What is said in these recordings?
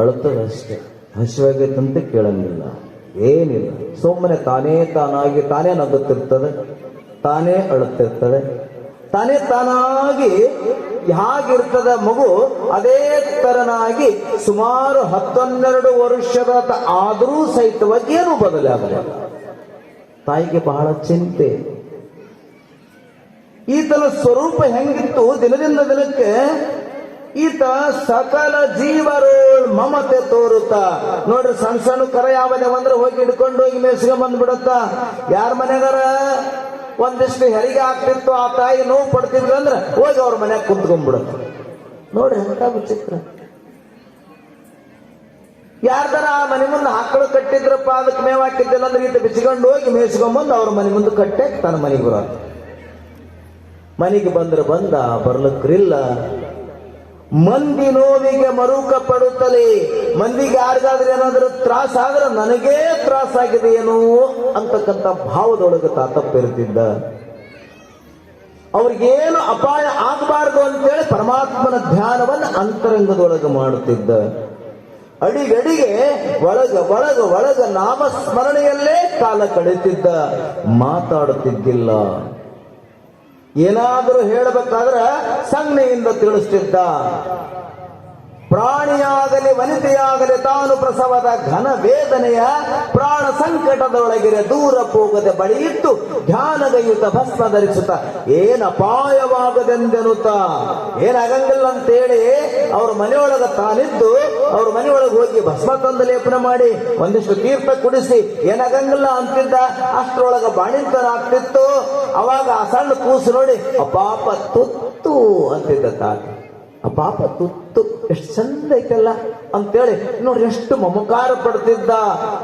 ಅಳುತ್ತದಷ್ಟೇ ಹಸಿವಾಗೈತಂತ ಕೇಳಂಗಿಲ್ಲ. ಏನಿಲ್ಲ. ಸುಮ್ಮನೆ ತಾನೇ ತಾನಾಗಿ ತಾನೇ ನಗುತ್ತಿರ್ತದೆ, ತಾನೇ ಅಳುತ್ತಿರ್ತದೆ, ತಾನೇ ತಾನಾಗಿ ಹಾಗಿರ್ತದ ಮಗು ಅದೇ ತರನಾಗಿ ಸುಮಾರು ಹತ್ತೊನ್ನೆರಡು ವರ್ಷದ ಆದರೂ ಸಹಿತವಾಗಿ ಏನು ಬದಲಾಗಲ್ಲ ತಾಯಿಗೆ ಬಹಳ ಚಿಂತೆ. ಈತನ ಸ್ವರೂಪ ಹೆಂಗಿತ್ತು ದಿನದಿಂದ ದಿನಕ್ಕೆ ಈತ ಸಕಲ ಜೀವರು ಮಮತೆ ತೋರುತ್ತ. ನೋಡ್ರಿ ಸಣ್ಣ ಸಣ್ಣ ಕರ ಯಾವದೆ ಬಂದ್ರೆ ಹೋಗಿ ಹಿಡ್ಕೊಂಡು ಹೋಗಿ ಮೇಸಿಗೆ ಬಂದ್ಬಿಡತ್ತ. ಯಾರ ಮನೆಗಾರ? ಒಂದಿಷ್ಟು ಹೆರಿಗೆ ಆಗ್ತಿತ್ತು, ಆ ತಾಯಿ ನೋವು ಪಡ್ತಿದ್ರು ಅಂದ್ರೆ ಹೋಗಿ ಅವ್ರ ಮನೆಗೆ ಕುಂತ್ಕೊಂಡ್ಬಿಡತ್ತ. ನೋಡ್ರಿ ಎಂತ ವಿಚಿತ್ರ. ಯಾರ್ದಾರ ಆ ಮನೆ ಮುಂದೆ ಹಾಕಳು ಕಟ್ಟಿದ್ರಪ್ಪ ಅದಕ್ಕೆ ಮೇವ್ ಹಾಕಿದ್ದಿಲ್ಲ ಅಂದ್ರೆ ಈತ ಬಿಚ್ಕೊಂಡು ಹೋಗಿ ಮೇಯಿಸ್ಕೊಂಬಂದು ಅವ್ರ ಮನೆ ಮುಂದೆ ಕಟ್ಟೆ ತನ್ನ ಮನೆಗೆ ಬರೋದು. ಮನೆಗೆ ಬಂದ್ರೆ ಬಂದ, ಬರ್ಲಕ್ರಿಲ್ಲ. ಮಂದಿ ನೋವಿಗೆ ಮರುಕ ಪಡುತ್ತಲೇ ಮಂದಿಗೆ ಯಾರಿಗಾದ್ರೆ ಏನಾದರೂ ತ್ರಾಸ ಆದ್ರೆ ನನಗೇ ತ್ರಾಸಾಗಿದೆ ಏನೋ ಅಂತಕ್ಕಂಥ ಭಾವದೊಳಗೆ ತಾತಪ್ಪಿರ್ತಿದ್ದ ಅವ್ರಿಗೇನು ಅಪಾಯ ಆಗಬಾರದು ಅಂತೇಳಿ ಪರಮಾತ್ಮನ ಧ್ಯಾನವನ್ನು ಅಂತರಂಗದೊಳಗೆ ಮಾಡುತ್ತಿದ್ದ. ಅಡಿಗಡಿಗೆ ಒಳಗ ಒಳಗ ಒಳಗ ನಾಮಸ್ಮರಣೆಯಲ್ಲೇ ಕಾಲ ಕಳೆಯುತ್ತಿದ್ದ. ಮಾತಾಡುತ್ತಿದ್ದಿಲ್ಲ. ಏನಾದರೂ ಹೇಳಬೇಕಾದ್ರೆ ಸಂಜ್ಞೆಯಿಂದ ತಿಳಿಸ್ತಿದ್ದ. ಪ್ರಾಣಿಯಾಗಲಿ ವನಿತೆಯಾಗಲಿ ತಾನು ಪ್ರಸವದ ಘನ ವೇದನೆಯ ಪ್ರಾಣ ಸಂಕಟದೊಳಗಿರೆ ದೂರ ಹೋಗದೆ ಬಳಿಯಿಟ್ಟು ಧ್ಯಾನಗೈಯುತ ಭಸ್ಮ ಧರಿಸುತ್ತ. ಏನ ಅಪಾಯವಾಗದೆಂದೆನುತ್ತ ಏನಾಗಂಗಿಲ್ಲ ಅಂತೇಳಿ ಅವ್ರ ಮನೆಯೊಳಗ ತಾನಿದ್ದು ಅವ್ರ ಮನೆಯೊಳಗೆ ಹೋಗಿ ಭಸ್ಮ ತಂದು ಲೇಪನ ಮಾಡಿ ಒಂದಿಷ್ಟು ತೀರ್ಥ ಕುಡಿಸಿ ಏನಾಗಂಗಿಲ್ಲ ಅಂತಿದ್ದ ಅಷ್ಟರೊಳಗ ಬಾಣಿಂತನಾಗ್ತಿತ್ತು ಅವಾಗ ಆ ಸಣ್ಣ ಕೂಸು ನೋಡಿ ಅಪಾಪ ತುತ್ತು ಅಂತಿದ್ದ ತಾತ ಪಾಪ ತುತ್ತು ಎಷ್ಟು ಚಂದ ಐತಲ್ಲ ಅಂತೇಳಿ ನೋಡ್ರಿ ಎಷ್ಟು ಮಮಕಾರ ಪಡ್ತಿದ್ದ.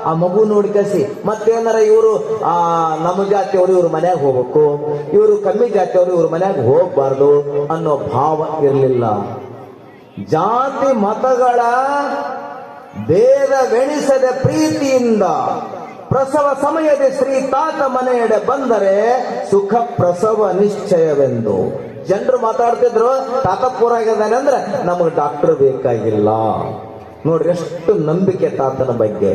ಆ ಮಗು ನೋಡಿ ಕಸಿ ಮತ್ತೇನಾರ ಇವರು, ಆ, ನಮ್ಮ ಜಾತಿಯವರು ಇವ್ರ ಮನ್ಯಾಗ ಹೋಗ್ಬೇಕು, ಇವರು ಕಮ್ಮಿ ಜಾತಿಯವರು ಇವ್ರ ಮನ್ಯಾಗ ಹೋಗ್ಬಾರ್ದು ಅನ್ನೋ ಭಾವ ಇರಲಿಲ್ಲ. ಜಾತಿ ಮತಗಳ ಭೇದವೆಣಿಸದೆ ಪ್ರೀತಿಯಿಂದ ಪ್ರಸವ ಸಮಯದ ಶ್ರೀ ತಾತ ಮನೆಯಡೆ ಬಂದರೆ ಸುಖ ಪ್ರಸವ ನಿಶ್ಚಯವೆಂದು. ಜನರು ಮಾತಾಡ್ತಿದ್ರು ತಾತ ಪೂರಾಗಿದ್ದಾನೆ ಅಂದ್ರೆ ನಮಗೆ ಡಾಕ್ಟರ್ ಬೇಕಾಗಿಲ್ಲ. ನೋಡ್ರಿ ಎಷ್ಟು ನಂಬಿಕೆ ತಾತನ ಬಗ್ಗೆ.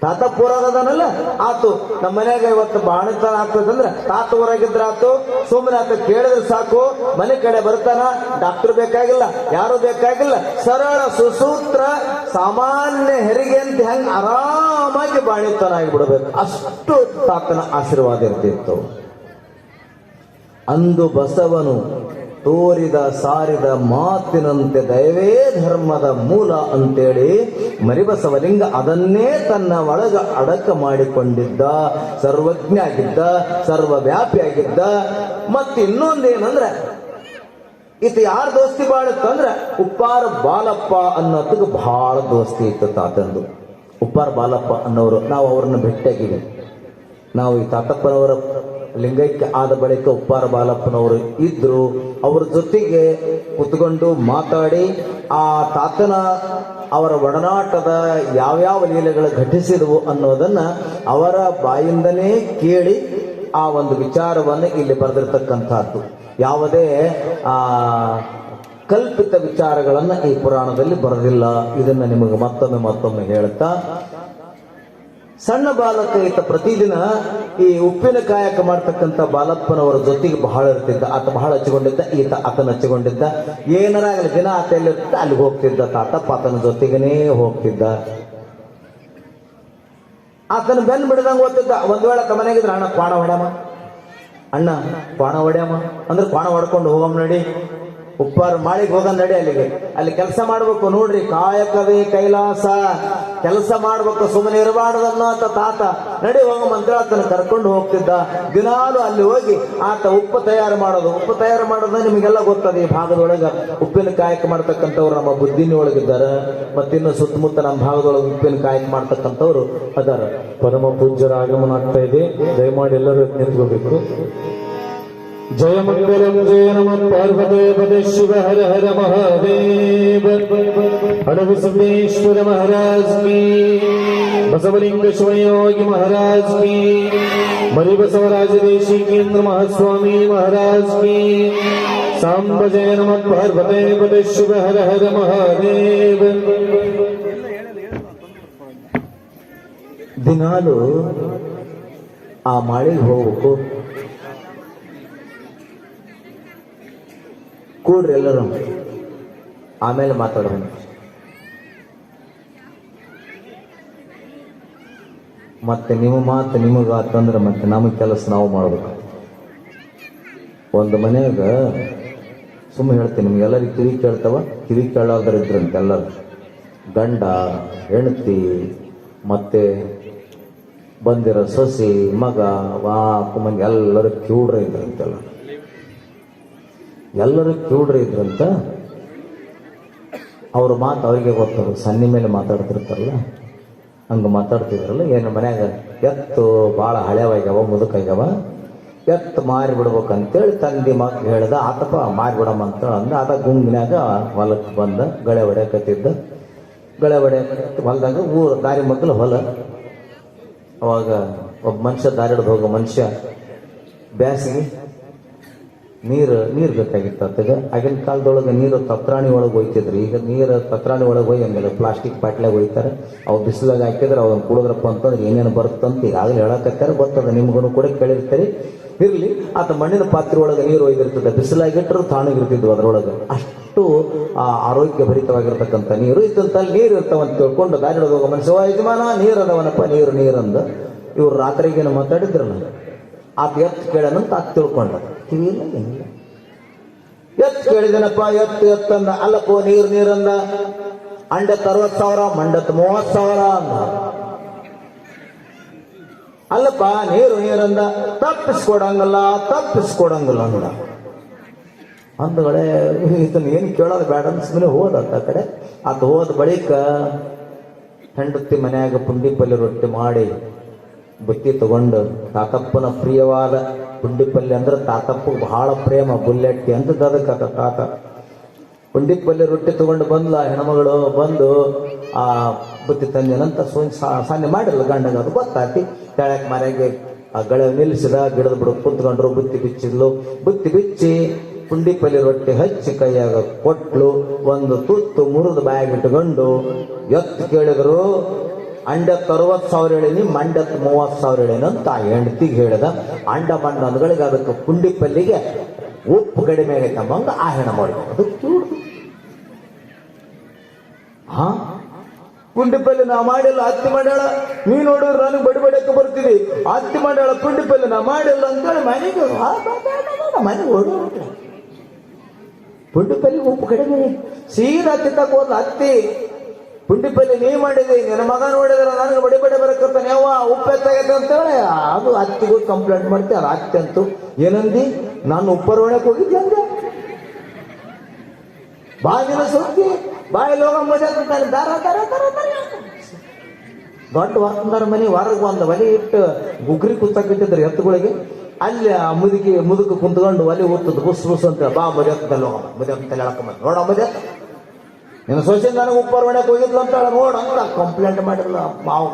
ತಾತ ಪೂರಾಗದಾನಲ್ಲ ಆತು, ನಮ್ಮ ಮನ್ಯಾಗ ಇವತ್ತು ಬಾಣತನ ಆಗ್ತದಂದ್ರೆ ತಾತ ಊರಾಗಿದ್ರ ಆತು ಸುಮ್ಮನೆ ಆತ ಕೇಳಿದ್ರೆ ಸಾಕು, ಮನೆ ಕಡೆ ಬರ್ತಾನ ಡಾಕ್ಟರ್ ಬೇಕಾಗಿಲ್ಲ, ಯಾರು ಬೇಕಾಗಿಲ್ಲ, ಸರಳ ಸುಸೂತ್ರ, ಸಾಮಾನ್ಯ ಹೆರಿಗೆ ಅಂತ ಹೆಂಗ್ ಆರಾಮಾಗಿ ಬಾಣಿತನ ಆಗಿಬಿಡ್ಬೇಕು. ಅಷ್ಟು ತಾತನ ಆಶೀರ್ವಾದ ಇರ್ತಿತ್ತು. ಅಂದು ಬಸವನು ತೋರಿದ ಸಾರಿದ ಮಾತಿನಂತೆ ದಯವೇ ಧರ್ಮದ ಮೂಲ ಅಂತೇಳಿ ಮರಿಬಸವಲಿಂಗ ಅದನ್ನೇ ತನ್ನ ಒಳಗ ಅಡಕ ಮಾಡಿಕೊಂಡಿದ್ದ. ಸರ್ವಜ್ಞ ಆಗಿದ್ದ, ಸರ್ವವ್ಯಾಪಿ ಆಗಿದ್ದ. ಮತ್ತೆ ಇನ್ನೊಂದೇನಂದ್ರೆ ಇತ್ತು ಯಾರು ದೋಸ್ತಿ ಬಾಳತ್ತಂದ್ರೆ ಉಪ್ಪಾರ ಬಾಲಪ್ಪ ಅನ್ನೋದಕ್ಕೆ ಬಹಳ ದೋಸ್ತಿ ಇತ್ತು ತಾತಂದು. ಉಪ್ಪಾರ ಬಾಲಪ್ಪ ಅನ್ನೋರು, ನಾವು ಅವ್ರನ್ನ ಭೇಟಿಯಾಗಿದ್ದೇವೆ. ನಾವು ಈ ತಾತಪ್ಪನವರ ಲಿಂಗೈಕ್ಯ ಆದ ಬಳಿಕ ಉಪ್ಪಾರ ಬಾಲಪ್ಪನವರು ಇದ್ರು. ಅವ್ರ ಜೊತೆಗೆ ಕುತ್ಕೊಂಡು ಮಾತಾಡಿ, ಆ ತಾತನ ಅವರ ಒಡನಾಟದ ಯಾವ್ಯಾವ ಲೀಲೆಗಳು ಘಟಿಸಿದವು ಅನ್ನೋದನ್ನ ಅವರ ಬಾಯಿಂದನೇ ಕೇಳಿ ಆ ಒಂದು ವಿಚಾರವನ್ನು ಇಲ್ಲಿ ಬರೆದಿರ್ತಕ್ಕಂಥದ್ದು. ಯಾವುದೇ, ಆ, ಕಲ್ಪಿತ ವಿಚಾರಗಳನ್ನು ಈ ಪುರಾಣದಲ್ಲಿ ಬರೆದಿಲ್ಲ. ಇದನ್ನು ನಿಮಗೆ ಮತ್ತೊಮ್ಮೆ ಮತ್ತೊಮ್ಮೆ ಹೇಳ್ತಾ ಸಣ್ಣ ಬಾಲಕ ಇತ್ತ ಪ್ರತಿದಿನ ಈ ಉಪ್ಪಿನ ಕಾಯಕ ಮಾಡ್ತಕ್ಕಂಥ ಬಾಲಪ್ಪನವರ ಜೊತೆಗೆ ಬಹಳ ಇರ್ತಿದ್ದ. ಆತ ಬಹಳ ಹಚ್ಚಿಕೊಂಡಿದ್ದ, ಈತ ಆತನ ಹಚ್ಚಿಕೊಂಡಿದ್ದ. ಏನಾರಾಗಲಿ ದಿನ ಆತ ಎಲ್ಲಿರ್ತಿದ್ದ? ಅಲ್ಲಿಗೆ ಹೋಗ್ತಿದ್ದ. ತಾತಪ್ಪ ಆತನ ಜೊತೆಗೇನೆ ಹೋಗ್ತಿದ್ದ. ಆತನ ಬೆನ್ ಬಿಡದಂಗ ಓದ್ತಿದ್ದ. ಒಂದ್ ವೇಳೆ ಮನೆಗಿದ್ರೆ, ಅಣ್ಣ, ಕ್ವಾಣ ಹೊಡ್ಯಾಮ. ಅಣ್ಣ, ಕ್ವಾಣ ಹೊಡ್ಯಾಮ. ಅಂದ್ರೆ ಕ್ವಾಣ ಹೊಡ್ಕೊಂಡು ಹೋಗಮ್ ನಡಿ. ಉಪ್ಪಾರ ಮಾಳಿಗೆ ಹೋಗ ನಡಿ ಅಲ್ಲಿಗೆ. ಅಲ್ಲಿ ಕೆಲಸ ಮಾಡ್ಬೇಕು ನೋಡ್ರಿ, ಕಾಯಕವೇ ಕೈಲಾಸ. ಕೆಲಸ ಮಾಡ್ಬೇಕು ಸುಮ್ಮನೆ ಇರಬಾರ್ದು ಅನ್ನೋ ಆತ ತಾತ ನಡಿ ಹೋಗ ಮಂತ್ರಾತನ ಕರ್ಕೊಂಡು ಹೋಗ್ತಿದ್ದ. ದಿನಾಲು ಅಲ್ಲಿ ಹೋಗಿ ಆತ ಉಪ್ಪು ತಯಾರು ಮಾಡೋದು. ಉಪ್ಪು ತಯಾರು ಮಾಡೋದು ನಿಮಗೆಲ್ಲ ಗೊತ್ತದ ಈ ಭಾಗದೊಳಗೆ. ಉಪ್ಪಿನ ಕಾಯಕ ಮಾಡ್ತಕ್ಕಂಥವ್ರು ನಮ್ಮ ಬುದ್ಧಿನ ಒಳಗಿದ್ದಾರೆ ಮತ್ತಿನ್ನು ಸುತ್ತಮುತ್ತ ನಮ್ಮ ಭಾಗದೊಳಗೆ ಉಪ್ಪಿನ ಕಾಯಕ ಮಾಡ್ತಕ್ಕಂಥವ್ರು ಅದಾರ. ಪರಮ ಪೂಜ್ಯರ ಆಗಮನ ಆಗ್ತಾ ಇದೆ. ದಯಮಾಡಿ ಎಲ್ಲರೂ ನಿಂತ್ಕೋಬೇಕು. जय मंगल जय नम பதே शिव हर हर महादेव ஹர விஸ்வேஸ்வர महाराज की बसवलिंग स्वयं महाराज की मणि बसवराज देशी केन्द्र महास्वामी महाराज की सांब जय नम पार्वते शिव हर हर महादेव ದಿನಾಲು ಆ हो ಹೋಗಬೇಕು ಕೂಡ್ರಿ ಎಲ್ಲರೂ. ಆಮೇಲೆ ಮಾತಾಡೋಣ. ಮತ್ತೆ ನಿಮ್ಮ ಮಾತು ನಿಮಗಾತಂದ್ರೆ ಮತ್ತೆ ನಮ್ಮ ಕೆಲಸ ನಾವು ಮಾಡ್ಬೇಕು. ಒಂದು ಮನೆಯಾಗ ಸುಮ್ಮನೆ ಹೇಳ್ತೀನಿ ನಿಮ್ಗೆಲ್ಲರಿಗೆ ಕಿವಿ ಕೇಳ್ತಾವ? ಕಿವಿ ಕೇಳೋದ್ರ ಇದ್ರಂತೆ ಎಲ್ಲರೂ. ಗಂಡ, ಹೆಂಡತಿ, ಮತ್ತೆ ಬಂದಿರೋ ಸೊಸಿ, ಮಗ ವಾ ಮಂದಿ ಎಲ್ಲರೂ ಕ್ಯೂಡ್ರ ಇದ್ರಂತೆಲ್ಲ. ಎಲ್ಲರೂ ಕ್ಯೂಡ್ರಿ ಇದ್ರಂತ ಅವ್ರ ಮಾತು ಅವ್ರಿಗೆ ಗೊತ್ತಾರ ಸನ್ನಿ ಮೇಲೆ ಮಾತಾಡ್ತಿರ್ತಾರಲ್ಲ, ಹಂಗೆ ಮಾತಾಡ್ತಿದ್ರಲ್ಲ, ಏನು ಮನ್ಯಾಗ ಎತ್ತು ಭಾಳ ಹಳೆವಾಗ್ಯಾವ, ಮುದುಕಾಗ್ಯಾವ, ಎತ್ತು ಮಾರಿ ಬಿಡ್ಬೇಕಂತೇಳಿ ತಂದೆ ಮಕ್ಳು ಹೇಳ್ದ, ಆತಪ್ಪ ಮಾರಿ ಬಿಡಮ್ಮ ಅಂತ ಅಂದ. ಆತ ಗುಂಗಿನಾಗ ಹೊಲಕ್ಕೆ ಬಂದ, ಗಳೆ ಹೊಡೆಯಕತ್ತಿದ್ದ. ಗಳೆ ಹೊಡೆ ಹೊಲದಾಗ ಊರು, ದಾರಿ ಮಕ್ಕಳು ಹೊಲ. ಅವಾಗ ಒಬ್ಬ ಮನುಷ್ಯ ದಾರಿ ಹಿಡ್ದು ಹೋಗೋ ಮನುಷ್ಯ ಬ್ಯಾಸಿಗೆ ನೀರು ನೀರು ಬೇಕಾಗಿತ್ತು ಅತ್ತಗ. ಆಗಿನ ಕಾಲದೊಳಗೆ ನೀರು ತತ್ರಾಣಿ ಒಳಗೆ ಹೋಯ್ತಿದ್ರು. ಈಗ ನೀರು ತತ್ರಾಣಿ ಒಳಗೆ ಹೋಗಿ ಆಮೇಲೆ ಪ್ಲಾಸ್ಟಿಕ್ ಬಾಟ್ಲಾಗ ಹೋಯ್ತಾರೆ. ಅವು ಬಿಸಿಲಾಗ ಹಾಕಿದ್ರೆ ಅವ್ನು ಕುಡಿದ್ರಪ್ಪ ಅಂತಂದ್ರೆ ಏನೇನು ಬರುತ್ತಂತ ಈಗಾಗಲೇ ಹೇಳಕತ್ತಾರೆ. ಗೊತ್ತದ ನಿಮ್ಗೂ ಕೂಡ ಕೇಳಿರ್ತೀರಿ. ಇರಲಿ ಆತ ಮಣ್ಣಿನ ಪಾತ್ರೆ ಒಳಗೆ ನೀರು ಒಯ್ದಿರ್ತದೆ. ಬಿಸಿಲಾಗಿಟ್ಟರು ತಾಣಗಿರ್ತಿದ್ವು ಅದರೊಳಗೆ. ಅಷ್ಟು ಆರೋಗ್ಯ ಭರಿತವಾಗಿರ್ತಕ್ಕಂಥ ನೀರು ಇದ್ದಂತ ನೀರು ಇರ್ತಾವಂತ ತಿಳ್ಕೊಂಡು ದಾರಿ ಹೋಗ ಮನುಷ್ಯ. "ಓ, ಯಜಮಾನ ನೀರು ಅದವನಪ್ಪ ನೀರು ನೀರಂದ ಇವ್ರು ರಾತ್ರಿಗೇನು ಮಾತಾಡಿದ್ರಲ್ಲ? ಆತ ಎತ್ತು ಕೇಳನಂತ ಆತ ತಿಳ್ಕೊಂಡ ಕಿವಿ ಇಲ್ಲ ಎತ್ತು ಕೇಳಿದನಪ್ಪ ಎತ್ತು ಎತ್ತಂದ ಅಲ್ಲಪ್ಪ ನೀರು ನೀರಂದ ಅಂಡತ್ ಅರವತ್ ಸಾವಿರ, ಮಂಡತ್ ಮೂವತ್ ಸಾವಿರ ಅಂದ. ಅಲ್ಲಪ್ಪ, ನೀರು ನೀರಂದ ತಪ್ಪಿಸ್ಕೊಡಂಗಲ್ಲ ತಪ್ಪಿಸ್ಕೊಡಂಗಲ್ಲ ಅಂದ. ಅಂದಗಳೇ, ಇದನ್ನ ಏನು ಕೇಳೋದು ಬೇಡ ಸುಮ್ಮನೆ ಹೋದ ಆ ಕಡೆ. ಅದ್ ಹೋದ ಬಳಿಕ ಹೆಂಡತಿ ಮನ್ಯಾಗ ಪುಂಡಿ ಪಲ್ಯ ರೊಟ್ಟಿ ಮಾಡಿ ಬುತ್ತಿ ತಗೊಂಡು ತಾತಪ್ಪನ ಪ್ರಿಯವಾದ ಪುಂಡಿ ಪಲ್ಯ ಅಂದ್ರೆ ತಾತಪ್ಪಗೆ ಬಹಳ ಪ್ರೇಮ, ಬುಲ್ಲೆಟ್ಟಿ ಅಂತ ಅದಕ್ಕೆ ಆತ ತಾತ. ಪುಂಡಿ ಪಲ್ಯ ರೊಟ್ಟಿ ತಗೊಂಡು ಬಂದ್ಲ, ಹೆಣ್ಮಗಳು ಬಂದು ಆ ಬುತ್ತಿ ತಂದೇನಂತ ಸೋನ್ ಸಾನ್ಯ ಮಾಡಿರಲ್ಲ ಗಂಡಗ. ಅದು ಗೊತ್ತಾತಿ ಕೆಳಕ್ ಮನೆಗೆ ಆ ಗಳೆ ನಿಲ್ಲಿಸಿದ, ಗಿಡದ ಬಿಡು ಕುತ್ಕೊಂಡ್ರು, ಬುತ್ತಿ ಬಿಚ್ಚಿದ್ಲು. ಬುತ್ತಿ ಬಿಚ್ಚಿ ಪುಂಡಿ ಪಲ್ಯ ರೊಟ್ಟಿ ಹಚ್ಚಿ ಕೈಯಾಗ ಕೊಟ್ಲು. ಒಂದು ತುತ್ತು ಮುರಿದು ಬಾಯಾಗ ಇಟ್ಕೊಂಡು, ಎತ್ತು ಕೇಳಿದ್ರು ಅಂಡತ್ ಅರವತ್ತು ಸಾವಿರ ಹೇಳಿನಿ, ಮಂಡತ್ ಮೂವತ್ತು ಸಾವಿರ ಹೇಳಿನ ಅಂತ ಆ ಹೆಂಡತಿಗೆ ಹೇಳಿದ. ಅಂಡ ಮಂಡ ಅದಕ್ಕೆ ಪುಂಡಿ ಪಲ್ಲಿಗೆ ಉಪ್ಪು ಕಡಿಮೆ ಆಗೈತೆ ಅಂಬಂಗ ಆ ಹೆಣ ಮಾಡಿದ ಅದಕ್ಕೆ. ಹಾ? ಪುಂಡಿ ಪಲ್ಯ ನಾ ಮಾಡಿಲ್ಲ ಅತ್ತಿ ಮಾಡ್ಯಾಳ ನೀ ನೋಡಿದ್ರೆ ನನಗೆ ಬಡಿ ಬಡಿಯಕ್ಕೆ ಬರ್ತೀವಿ ಅತ್ತಿ ಮಾಡ್ಯಾಳ ಪುಂಡಿ ಪಲ್ಯ ನಾ ಮಾಡಿಲ್ಲ ಅಂತೇಳಿ ಮನೆಗೆ ಮನೆಗೆ. ಪುಂಡಿ ಪಲ್ಯ ಉಪ್ಪು ಕಡಿಮೆ ಸೀದಾ ತಿನ್ನಕ್ ಹೋದ್ಲ ಅತ್ತಿ ಪುಂಡಿ ಪಲ್ಯ ನೀ ಮಾಡಿದೆ ನಿನ್ನ ಮಗ ನೋಡಿದ್ರೆ ನನಗೆ ಬಡಿ ಬಡಿ ಬರಕತ್ತಾನೆ ಯಾವ ಉಪ್ಪು ಅಂತ ಅಂತೇಳಿ. ಅದು ಅತ್ತಿಗೂ ಕಂಪ್ಲೇಂಟ್ ಮಾಡ್ತೆ, ಅದು ಅಂತೂ, ಏನಂದಿ, ನಾನು ಉಪ್ಪರೊಳಗೆ ಹೋಗಿದ್ದೆ ಅಂದೆ. ಬಾಗಿನ ಸುದ್ದಿ ಬಾಯಿ ಲೋಗ ಮಜಾ ದಾರ ದಾರ ದಾರ ದಾರ ದೊಡ್ಡ ವರ್ತಂದಾರ ಮನೆ ವಾರಕ್ಕೆ ಒಂದು ಒಲೆ ಇಟ್ಟು ಗುಗ್ರಿ ಕುತ್ತಾಕಿಟ್ಟಿದ್ರು ಎತ್ತುಗಳಿಗೆ. ಅಲ್ಲಿ ಆ ಮುದುಕಿ, ಮುದುಕ ಕುಂತ್ಕೊಂಡು ಒಲೆ ಓದ್ತದ ಬುಸ್ ಬುಸ್ ಅಂತ ಬಾ ಮದಿ ಹತ್ತದಲ್ಲಿ ಹೋಗ ಮದಿ ಅಂತ ಹೇಳ್ಕೊಂಬ ನೋಡ ನಿನ್ನ ಸೊಸೆ ನನಗೆ ಉಪ್ಪರ್ ಹೊಣೆಗೆ ಹೋಗಿದ್ಲು ಅಂತ ನೋಡ ಕಂಪ್ಲೇಂಟ್ ಮಾಡಿರಲ್ಲ ಮಾವ